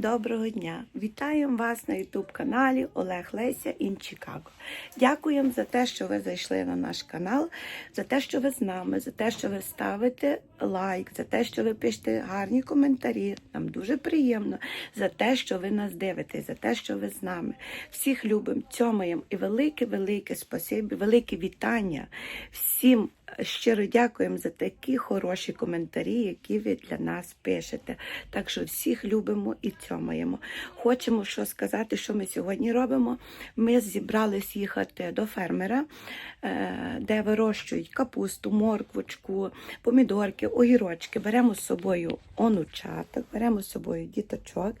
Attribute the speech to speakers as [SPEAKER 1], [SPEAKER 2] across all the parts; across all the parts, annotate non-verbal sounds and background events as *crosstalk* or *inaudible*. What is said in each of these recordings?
[SPEAKER 1] доброго дня! Вітаємо вас на ютуб-каналі Олег Леся in Chicago. Дякуємо за те, що ви зайшли на наш канал, за те, що ви з нами, за те, що ви ставите лайк, за те, що ви пишете гарні коментарі. Нам дуже приємно за те, що ви нас дивитесь, за те, що ви з нами. Всіх любимо, цьомаємо і велике-велике спасибі, велике вітання всім. Щиро дякуємо за такі хороші коментарі, які ви для нас пишете. Так що всіх любимо і цьомаємо. Хочемо що сказати, що ми сьогодні робимо. Ми зібрались їхати до фермера, е, де вирощують капусту, морквочку, помідорки, огірочки. Беремо з собою онучаток, беремо з собою діточок.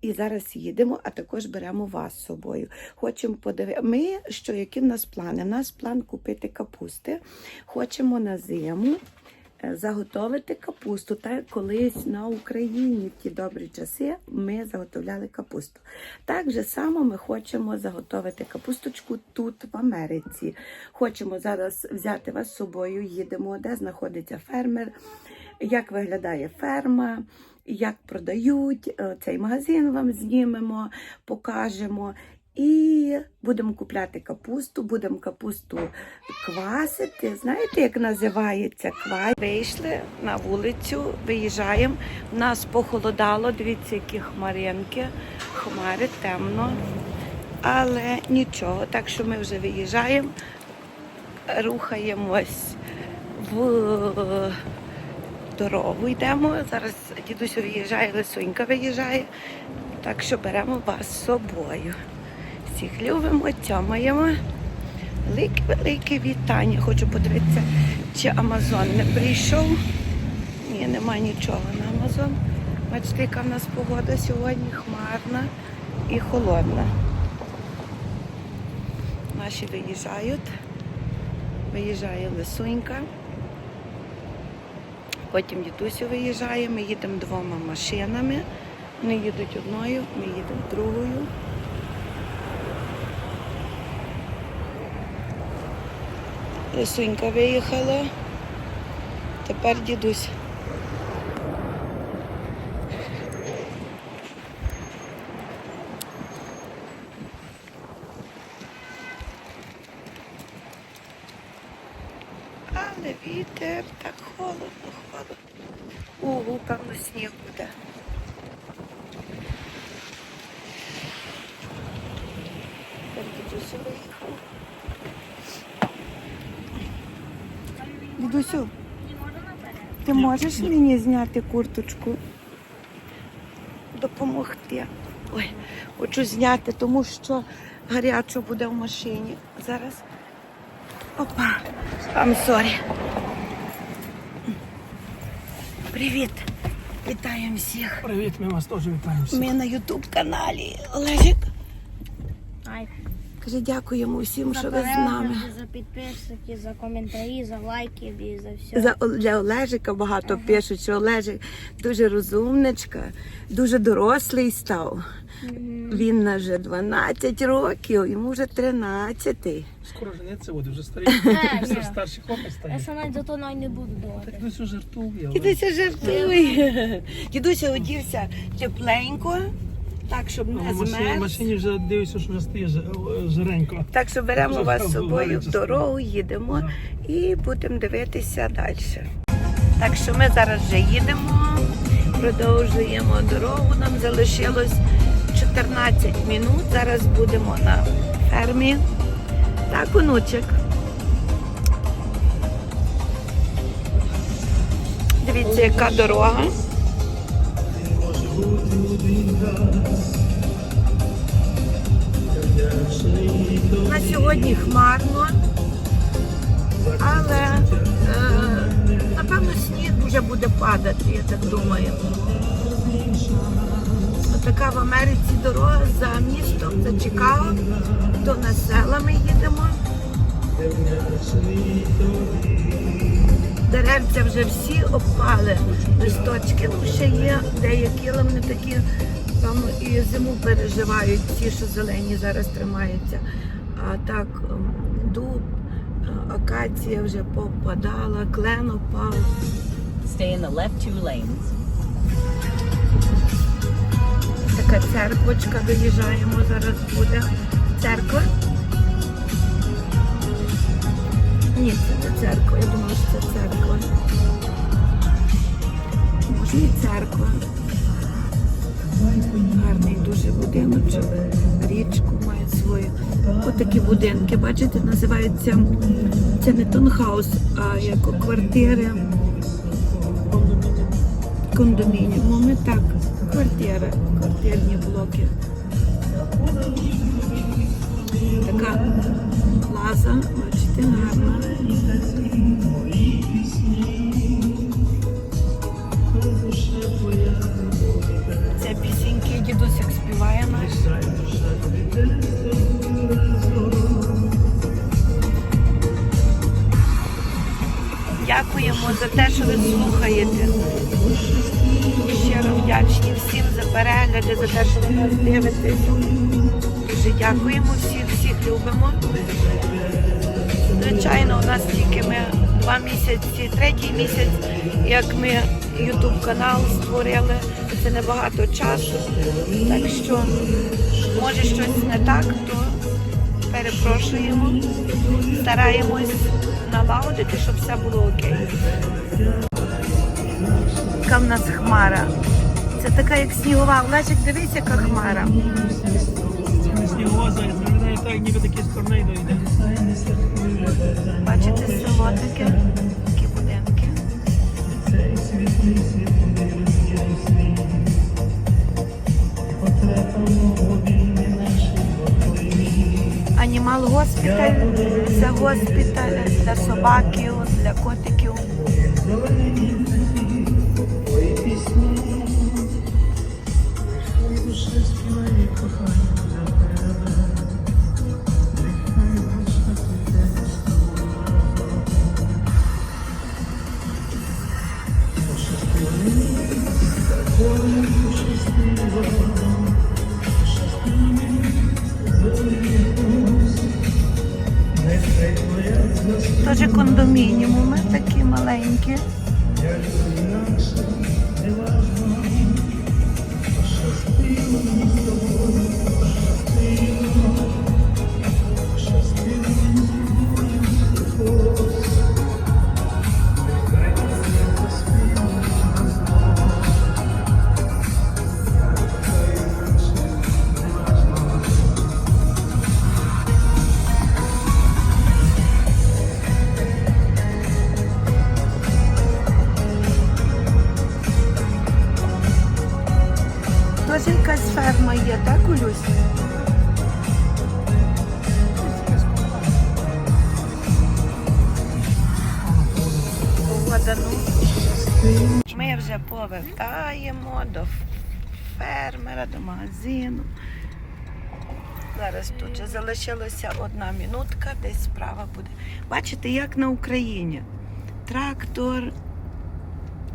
[SPEAKER 1] І зараз їдемо, а також беремо вас з собою. Хочемо подивитися. Ми що, які в нас плани? У нас план купити капусти. Хочемо на зиму заготовити капусту. Так колись на Україні в ті добрі часи ми заготовляли капусту. Так же само ми хочемо заготовити капусточку тут, в Америці. Хочемо зараз взяти вас з собою, їдемо, де знаходиться фермер, як виглядає ферма. Як продають е, цей магазин, вам знімемо, покажемо. І будемо купляти капусту, будемо капусту квасити. Знаєте, як називається квас? Вийшли на вулицю, виїжджаємо. У нас похолодало, дивіться, які хмаринки, хмари темно. Але нічого, так що ми вже виїжджаємо, рухаємось в дорогу йдемо. Зараз дідусь виїжджає, Лисунька виїжджає. Так що беремо вас з собою. Всіх любимо, тямаємо. Велике-велике вітання. Хочу подивитися, чи Амазон не прийшов. Ні, нема нічого на Амазон. Бачите, яка в нас погода сьогодні хмарна і холодна. Наші виїжджають. Виїжджає Лисунька. Потім дідусю виїжджає, ми їдемо двома машинами. Вони їдуть одною, ми їдемо другою. Лисунька виїхала. Тепер дідусь. Але вітер, так холодно, холодно. Ого, певно, сніг буде. Так, дідусю виїхав. Дідусю, ти можеш мені зняти курточку? Допомогти. Ой, хочу зняти, тому що гарячо буде в машині. Зараз. Опа. I'm sorry. Привіт. Вітаємо всіх.
[SPEAKER 2] Привіт, ми вас теж вітаємо. всіх.
[SPEAKER 1] Ми на Ютуб каналі. Олежик. Каже, дякуємо всім,
[SPEAKER 3] за
[SPEAKER 1] що ви з нами.
[SPEAKER 3] за підписки, за коментарі, за лайки і за все.
[SPEAKER 1] За для Олежика багато пишуть, що Олежик дуже розумничка, дуже дорослий став. Він на вже 12 років, йому вже 13.
[SPEAKER 2] Скоро жениться буде, *laughs* вже старий.
[SPEAKER 3] Е,
[SPEAKER 2] Все старший хлопець
[SPEAKER 3] Я
[SPEAKER 2] стає.
[SPEAKER 3] ще навіть зато навіть не буду
[SPEAKER 2] десь уже жартує.
[SPEAKER 1] Дідуся жартує. Дідуся одівся тепленько, так, щоб не
[SPEAKER 2] В машині,
[SPEAKER 1] змерз.
[SPEAKER 2] машині вже дивишся, що вже стає ж- жаренько.
[SPEAKER 1] Так що беремо вас з собою в дорогу, їдемо і будемо дивитися далі. Так що ми зараз вже їдемо, продовжуємо дорогу. Нам залишилось 14 минут. Зараз будемо на фермі. Так, онучек. Дивіться, яка дорога. На сьогодні хмарно, але е, напевно сніг вже буде падати, я так думаю. Така в Америці дорога за містом, за Чикаго, то на села ми їдемо. Деревця вже всі опали, листочки ну, ще є, деякі, але вони такі там і зиму переживають, ті, що зелені зараз тримаються. А так дуб, е, акація вже попадала, клен опав.
[SPEAKER 4] Stay in the left two lanes.
[SPEAKER 1] Така така церквочка, доїжджаємо, зараз буде. Церква? Ні, це не церква, я думала, що це церква. Може і церква. Гарний дуже будиночок. Річку має свою. Ось такі будинки, бачите, називаються це не тонхаус, а як квартири. Кондомініуми, так, квартири, квартирні блоки. Така плаза, Це пісеньки дідусь співає наш. Дякуємо за те, що ви слухаєте. Щиро вдячні всім за перегляди, за те, що ви нас дивитесь. Дуже дякуємо всіх, всіх любимо. Звичайно, у нас тільки ми два місяці, третій місяць, як ми YouTube канал створили. Це небагато часу. Так що, може щось не так, то перепрошуємо. Стараємось налагодити, щоб все було окей. Яка в нас хмара? Це така як снігова. Олежик, дивись, яка хмара.
[SPEAKER 2] Це не снігова заяць, виглядає так, ніби такий з торнейдо йде.
[SPEAKER 1] Бачите село таке, такі будинки. Анімал госпіталь, це госпіталь для собаків, для котиків. Теж кондомініуми такі маленькі. Повертаємо до фермера, до магазину. Зараз тут залишилася одна минутка, десь справа буде. Бачите, як на Україні. Трактор,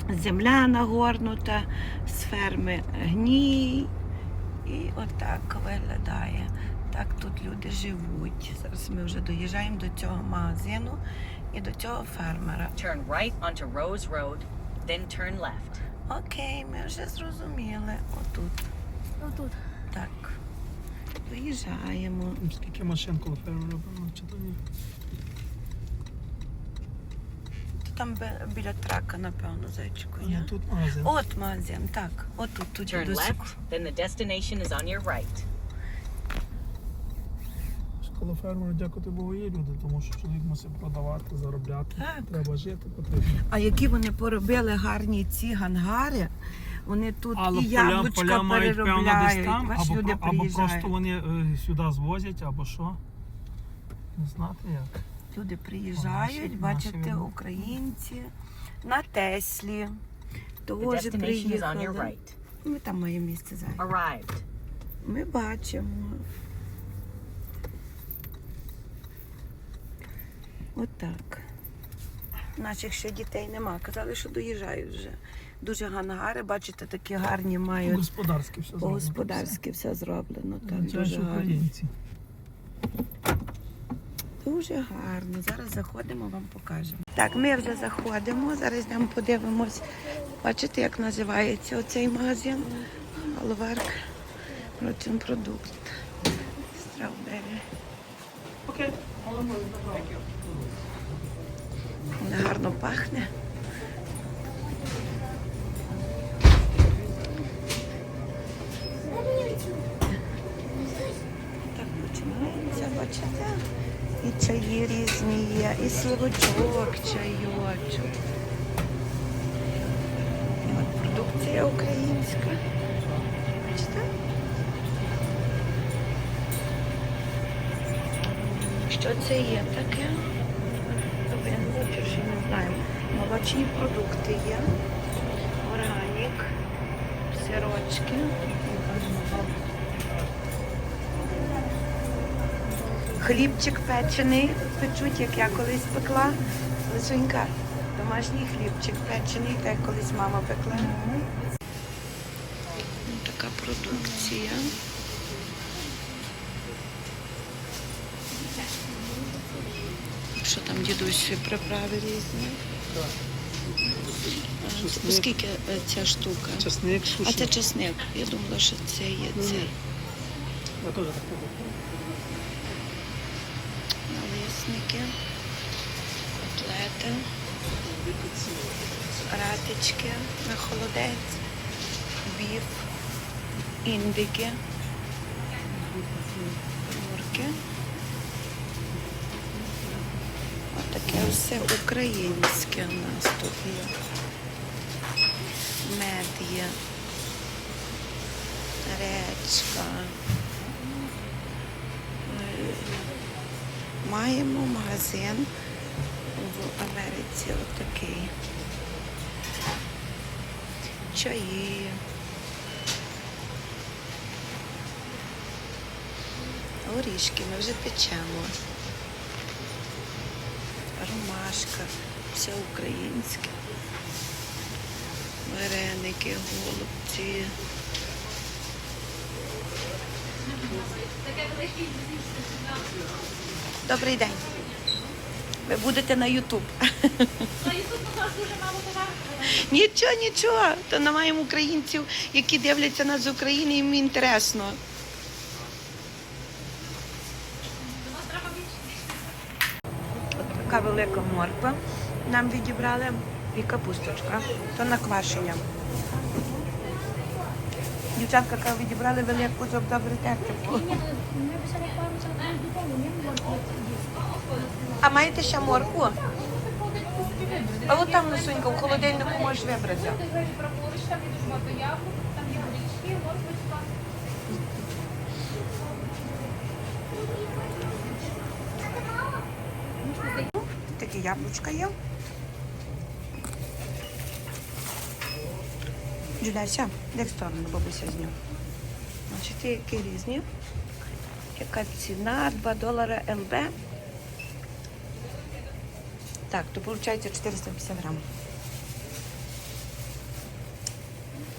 [SPEAKER 1] земля нагорнута, з ферми гній. І отак виглядає. Так тут люди живуть. Зараз ми вже доїжджаємо до цього магазину і до цього фермера.
[SPEAKER 4] Turn right onto Rose Road, then turn left.
[SPEAKER 1] Окей, ми вже зрозуміли. Отут.
[SPEAKER 3] Отут.
[SPEAKER 1] Так. Доїжджаємо.
[SPEAKER 2] Скільки машин коло фермера, певно, чи то ні?
[SPEAKER 1] То там бі- біля трака, напевно, зайчику.
[SPEAKER 2] А
[SPEAKER 1] Ні?
[SPEAKER 2] не тут магазин.
[SPEAKER 1] От магазин, так. Отут, тут
[SPEAKER 4] Turn
[SPEAKER 1] дідусик.
[SPEAKER 4] left, then the destination is on your right.
[SPEAKER 2] Коло фермера, дякувати Богу, є люди, тому що чоловік мусить продавати, заробляти.
[SPEAKER 1] Так.
[SPEAKER 2] Треба жити, потрібно.
[SPEAKER 1] А які вони поробили гарні ці гангари. Вони тут
[SPEAKER 2] Але
[SPEAKER 1] і
[SPEAKER 2] поля,
[SPEAKER 1] яблучка
[SPEAKER 2] поля мають певно десь
[SPEAKER 1] переробляють.
[SPEAKER 2] там, або,
[SPEAKER 1] люди
[SPEAKER 2] про- або
[SPEAKER 1] приїжджають.
[SPEAKER 2] просто вони е, сюди звозять, або що. Не знати як.
[SPEAKER 1] Люди
[SPEAKER 2] Наші-
[SPEAKER 1] приїжджають, бачите,
[SPEAKER 2] наші люди.
[SPEAKER 1] українці на Теслі.
[SPEAKER 4] The
[SPEAKER 1] Теж
[SPEAKER 4] destination is on your
[SPEAKER 1] приїхали.
[SPEAKER 4] right.
[SPEAKER 1] Ми там маємо місце зараз.
[SPEAKER 4] Arrived.
[SPEAKER 1] Ми бачимо. Отак. Наших ще дітей нема. Казали, що доїжджають вже. Дуже гангари, бачите, такі гарні мають.
[SPEAKER 2] Господарське все зроблено.
[SPEAKER 1] По-господарськи все зроблено. Так, дуже гарно.
[SPEAKER 2] українці.
[SPEAKER 1] Дуже гарно. Зараз заходимо, вам покажемо. Так, ми вже заходимо. Зараз йдемо подивимось. Бачите, як називається оцей магазин? Алварк. Протин продукт. Стравбері.
[SPEAKER 2] Окей.
[SPEAKER 1] Вона гарно пахне. Так починається, бачите? І чаї різні є, і сливочок, чайочок. І от продукція українська. Бачите? Що це є таке? Я не хочу, що не знаю. Молочні продукти є. Органік, сирочки. Хлібчик печений, печуть, як я колись пекла. Лисунька, домашній хлібчик печений, так як колись мама пекла. Така продукція. Що там дідусь приправи різні? А, Скільки е, ця штука?
[SPEAKER 2] Часник,
[SPEAKER 1] А це чесник. Я думала, що це є цей.
[SPEAKER 2] Я теж так люблю.
[SPEAKER 1] Налисники, котлети, ратички на холодець, біф, індики, курки. Отаке все українське у нас тут є. Мед є, речка. Маємо магазин в Америці отакий. Чаї. Горішки ми вже печемо. Ромашка, все українське. Вареники, голубці. Добрий день. Ви будете на Ютуб. *laughs* Нічого, нічого. То не маємо українців, які дивляться нас з України, їм інтересно.
[SPEAKER 5] У нас треба більше.
[SPEAKER 1] От така велика морква. Нам відібрали і капусточка. То на квашення. Дівчатка каже, відібрали велику, щоб добре терти А маєте ще моркву? А от там Лисунька, в холодильнику можеш вибрати.
[SPEAKER 5] Ти говориш праворуч, там є дуже багато ягод, там є горішки, морквочка.
[SPEAKER 1] Такі яблучка є. Джуляся, де в сторону бабуся з нього. Бачите, які різні. Яка ціна? 2 долари ЛБ. Так, то виходить 450 грам.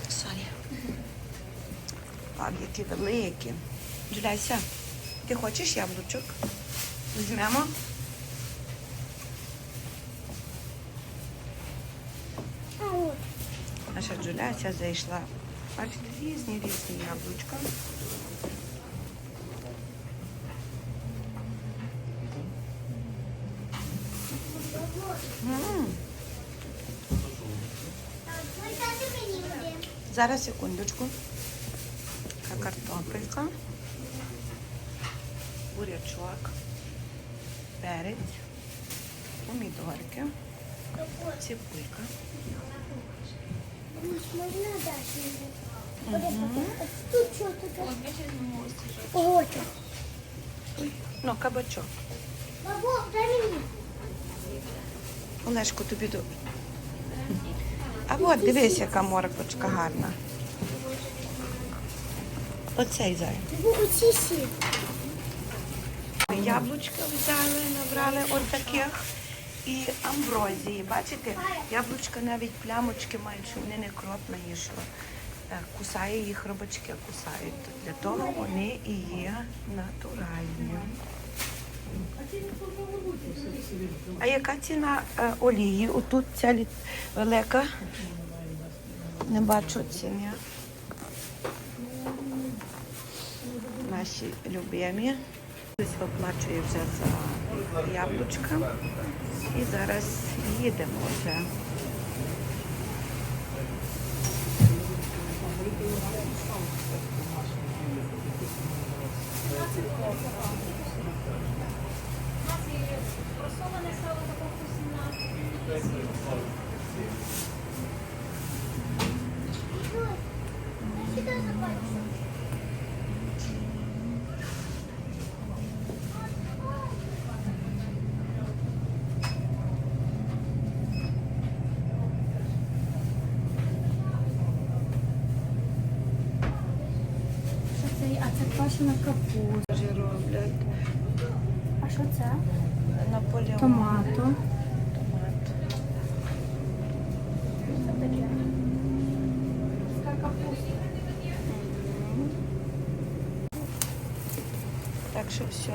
[SPEAKER 1] Солі. Баб, які великі. Джуляся, ти хочеш яблучок? Візьмемо.
[SPEAKER 3] А от,
[SPEAKER 1] Джуляся зайшла. Бачите, різні різні яблучка. Зараз секундочку. Така картопелька, бурячок, перець, помідорки, цибулька.
[SPEAKER 3] Можна дати? Тут що таке? Ого,
[SPEAKER 1] Ну, кабачок.
[SPEAKER 3] Бабу, дай мені.
[SPEAKER 1] Олешко, тобі до. А от дивись, яка морквочка гарна. Оцей зай.
[SPEAKER 3] Оці сі.
[SPEAKER 1] Яблучка взяли, набрали от таких. І амброзії. Бачите, яблучка навіть плямочки мають, що вони не кропнані, що е, кусає їх робочки, кусають. Для того вони і є натуральні. А яка ціна е, олії? Отут ця літ... велика. Не бачу ціни. наші любимі. Хтось виплачує вже за яблучка. І зараз їдемо вже.
[SPEAKER 3] У нас є просоване сало такого 17. Квашена капуста.
[SPEAKER 1] Роблять
[SPEAKER 3] А що це?
[SPEAKER 1] Наполеон.
[SPEAKER 3] Томато.
[SPEAKER 1] Томат.
[SPEAKER 3] Що таке? Капуста.
[SPEAKER 1] Так що все.